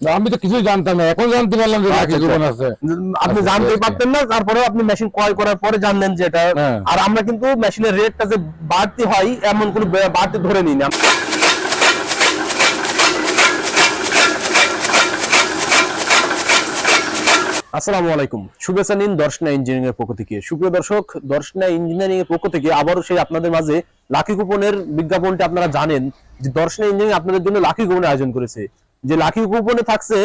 আমি তো কিছুই জানতাম না এখন জানতে পারলাম যে আচ্ছা, লাকি আচ্ছা। আছে আপনি আচ্ছা, আচ্ছা। পারতেন না তারপরে আপনি মেশিন ক্রয় করার পরে জানলেন যে এটা হ্যাঁ। আর আমরা কিন্তু মেশিনের রেটটা যে বাড়তি হয় এমন কোনো বাড়তি ধরে নিই না আসসালামু আলাইকুম শুভেচ্ছা নিন দর্শনা ইঞ্জিনিয়ারিং এর পক্ষ থেকে সুপ্রিয় দর্শক দর্শনা ইঞ্জিনিয়ারিং এর পক্ষ থেকে আবারও সেই আপনাদের মাঝে লাকি কুপনের বিজ্ঞাপনটি আপনারা জানেন যে দর্শনা ইঞ্জিনিয়ারিং আপনাদের জন্য লাকি কুপনের আয়োজন করেছে যে লাকি কুপনে থাকছে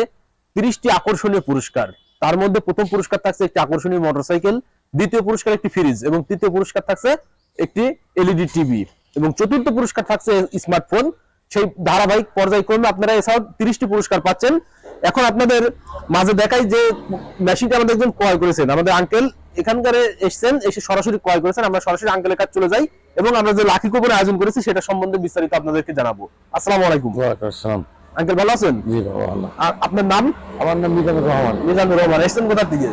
তিরিশটি আকর্ষণীয় পুরস্কার। তার মধ্যে প্রথম পুরস্কার থাকছে একটি আকর্ষণীয় মোটরসাইকেল, দ্বিতীয় পুরস্কার একটি ফ্রিজ এবং তৃতীয় পুরস্কার থাকছে একটি এলইডি টিভি এবং চতুর্থ পুরস্কার থাকছে স্মার্টফোন। সেই ধারাবাহিক পর্যায়ক্রমে আপনারা এছাড়াও তিরিশটি পুরস্কার পাচ্ছেন। এখন আপনাদের মাঝে দেখাই যে মেশিনটা আমাদের একজন ক্রয় করেছেন। আমাদের আঙ্কেল এখানকার এসেছেন, এসে সরাসরি ক্রয় করেছেন। আমরা সরাসরি আঙ্কেলের কাছে চলে যাই এবং আমরা যে লাকি কুপন আয়োজন করেছি, সেটা সম্বন্ধে বিস্তারিত আপনাদেরকে জানাব। আসসালামু আলাইকুম। ওয়ালাইকুম আসসালাম। আঙ্কেল ভালো আছেন? জি বাবা ভালো। আর আপনার নাম? আমার নাম মিজানুর রহমান। মিজানুর রহমান এসেছেন কোথা থেকে?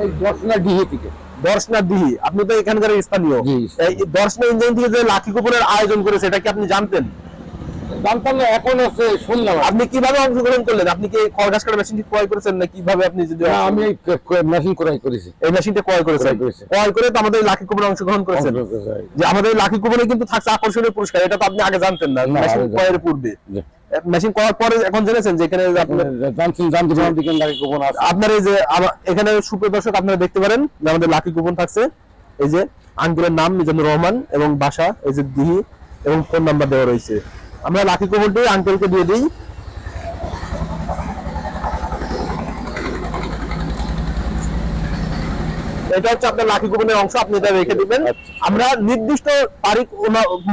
এই দর্শনা ডিহি থেকে। দর্শনা দিহি আপনি তো এখানকার স্থানীয়। এই দর্শনা ইঞ্জিন থেকে যে লাঠি কুপুরের আয়োজন করেছে এটা কি আপনি জানতেন? জানতাম না এখন আছে শুনলাম আপনি কীভাবে অংশগ্রহণ করলেন? আপনি কি খড়গাছ কাটা মেশিনটি ক্রয় করেছেন না কীভাবে আপনি যদি আমি মেশিন ক্রয় করেছি। এই মেশিনটা ক্রয় করেছেন? ক্রয় করে তো আমাদের লাকি কুপনে অংশগ্রহণ করেছেন। যে আমাদের লাকি কুপনে কিন্তু থাকছে আকর্ষণীয় পুরস্কার এটা তো আপনি আগে জানতেন না। মেশিন ক্রয়ের পূর্বে। মেশিন করার পরে এখন জেনেছেন যে এখানে আপনার এই যে এখানে সুপ্রিয় দর্শক আপনারা দেখতে পারেন যে আমাদের লাকি কুপন থাকছে। এই যে আঙ্গুলের নাম মিজানুর রহমান এবং বাসা এই যে দিহি এবং ফোন নাম্বার দেওয়া রয়েছে। আমরা লাকি কুপনটি আঙ্কেলকে দিয়ে দিই। এটা হচ্ছে আপনার লাকি কুপনের অংশ আপনি এটা রেখে দিবেন। আচ্ছা। আমরা নির্দিষ্ট তারিখ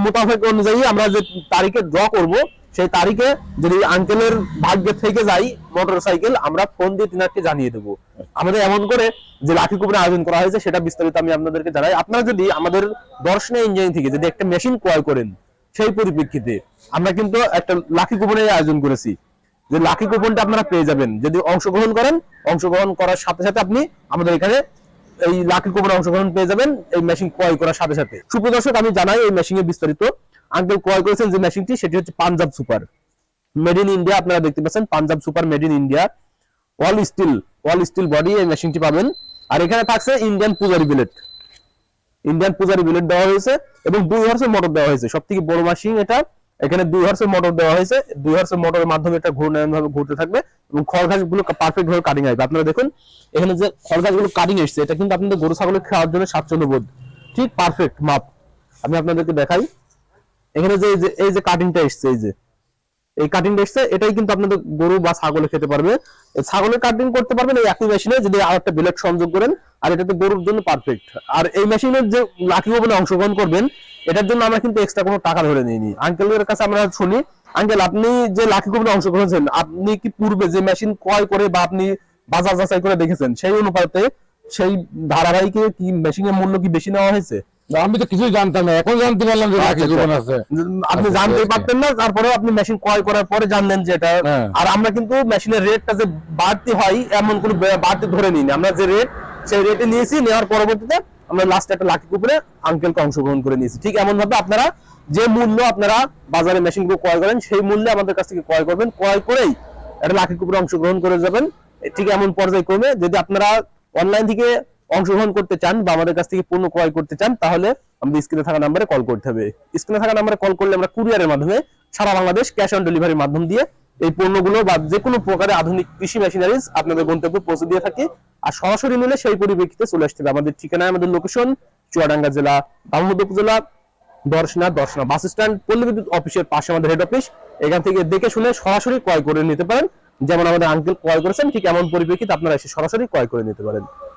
মোতাবেক অনুযায়ী আমরা যে তারিখে ড্র করব সেই তারিখে যদি আঙ্কেলের ভাগ্যে থেকে যাই মোটর সাইকেল আমরা ফোন দিয়ে তিনারকে জানিয়ে দেবো। আমাদের এমন করে যে লাকি কুপনের আয়োজন করা হয়েছে সেটা বিস্তারিত আমি আপনাদেরকে জানাই। আপনারা যদি আমাদের দর্শনা ইঞ্জিনিয়ারিং থেকে যদি একটা মেশিন ক্রয় করেন সেই পরিপ্রেক্ষিতে আমরা কিন্তু একটা লাকি কুপনের আয়োজন করেছি। যে লাকি কুপনটা আপনারা পেয়ে যাবেন। যদি অংশগ্রহণ করেন, অংশগ্রহণ করার সাথে সাথে আপনি আমাদের এখানে এই লাকি কুপনে অংশগ্রহণ পেয়ে যাবেন, এই মেশিন ক্রয় করার সাথে সাথে। সুপ্রদর্শক আমি জানাই এই মেশিনের বিস্তারিত। আঙ্কেল ক্রয় করেছেন যে মেশিনটি সেটি হচ্ছে Punjab super. Made in India আপনারা দেখতে পাচ্ছেন, Punjab super made in India all steel all steel body এই মেশিনটি পাবেন। আর এখানে থাকছে ইন্ডিয়ান পূজারি বিলেট ইন্ডিয়ান পূজারি বিলেট দেওয়া হয়েছে এবং দুই হর্সের মোটর দেওয়া হয়েছে। সব থেকে বড় মেশিন এটা। এখানে দুই হর্সের মোটর দেওয়া হয়েছে। দুই হর্সের মোটরের মাধ্যমে এটা ঘূর্ণায়ন ভাবে ঘুরতে থাকবে এবং খড় ঘাসগুলো পারফেক্ট ভাবে কাটিং আসবে আপনারা দেখুন, এখানে যে খড় গাছগুলো কাটিং এসছে, এটা কিন্তু আপনাদের গরু ছাগলের খাওয়ার জন্য স্বাচ্ছন্দ্য বোধ। ঠিক পারফেক্ট মাপ। আমি আপনাদেরকে দেখাই। এখানে যে, এই যে কাটিংটা এসছে, এই যে। এই কাটিংটা এসছে এটাই কিন্তু আপনাদের গরু বা ছাগলে খেতে পারবে। ছাগলের কাটিং করতে পারবেন এই একই মেশিনে যদি আর একটা ব্লেড সংযোগ করেন, আর এটাতে গরুর জন্য পারফেক্ট আর এই মেশিনের যে লাকি ওভেনে অংশগ্রহণ করবেন, এটার জন্য আমরা কিন্তু এক্সট্রা কোনো টাকা ধরে নিইনি। আঙ্কেলের কাছে আমরা শুনি আঙ্কেল আপনি যে লাকি ওভেনে অংশগ্রহণ করেছেন, আপনি কি পূর্বে যে মেশিন ক্রয় করে বা আপনি বাজার যাচাই করে দেখেছেন, সেই অনুপাতে সেই ধারাবাহিকে কি মেশিনের মূল্য কি বেশি নেওয়া হয়েছে? আমি তো কিছুই জানতাম না। এখন জানতে পারলাম যে লাকি আচ্ছা, কুপন আছে। আপনি আচ্ছা, জানতেই আচ্ছা। পারতেন না তারপরে আপনি মেশিন ক্রয় করার পরে জানলেন যে এটা হ্যাঁ। আর আমরা কিন্তু মেশিনের রেটটা যে বাড়তি হয় এমন কোনো বাড়তি ধরে নিই আমরা যে রেট সেই রেটে নিয়েছি নেওয়ার পরবর্তীতে আমরা লাস্টে একটা লাকি কুপনে আঙ্কেলকে অংশগ্রহণ করে নিয়েছি। ঠিক এমন ভাবে আপনারা যে মূল্য আপনারা বাজারে মেশিনগুলো ক্রয় করেন সেই মূল্যে আমাদের কাছ থেকে ক্রয় করবেন। ক্রয় করেই একটা লাকি কুপনে অংশগ্রহণ করে যাবেন। ঠিক এমন পর্যায়ক্রমে যদি আপনারা অনলাইন থেকে অংশগ্রহণ করতে চান বা আমাদের কাছ থেকে পণ্য ক্রয় করতে চান, তাহলে আমাদের স্ক্রিনে থাকা নাম্বারে কল করতে হবে। স্ক্রিনে থাকা নাম্বারে কল করলে আমরা কুরিয়ারের মাধ্যমে সারা বাংলাদেশ ক্যাশ অন ডেলিভারির মাধ্যম দিয়ে এই পণ্যগুলো বা যে কোনো প্রকারের আধুনিক কৃষি মেশিনারিজ আপনাদের গন্তব্যে পৌঁছে দিয়ে থাকি। আর সরাসরি নিলে সেই পরিপ্রেক্ষিতে চলে আসতে হবে। আমাদের ঠিকানায় আমাদের লোকেশন চুয়াডাঙ্গা জেলা দামোদ উপজেলা, দর্শনা দর্শনা বাস স্ট্যান্ড পল্লী বিদ্যুৎ অফিসের পাশে আমাদের হেড অফিস এখান থেকে দেখে শুনে সরাসরি ক্রয় করে নিতে পারেন। যেমন আমাদের আঙ্কেল ক্রয় করেছেন, ঠিক এমন পরিপ্রেক্ষিতে আপনারা এসে সরাসরি ক্রয় করে নিতে পারেন।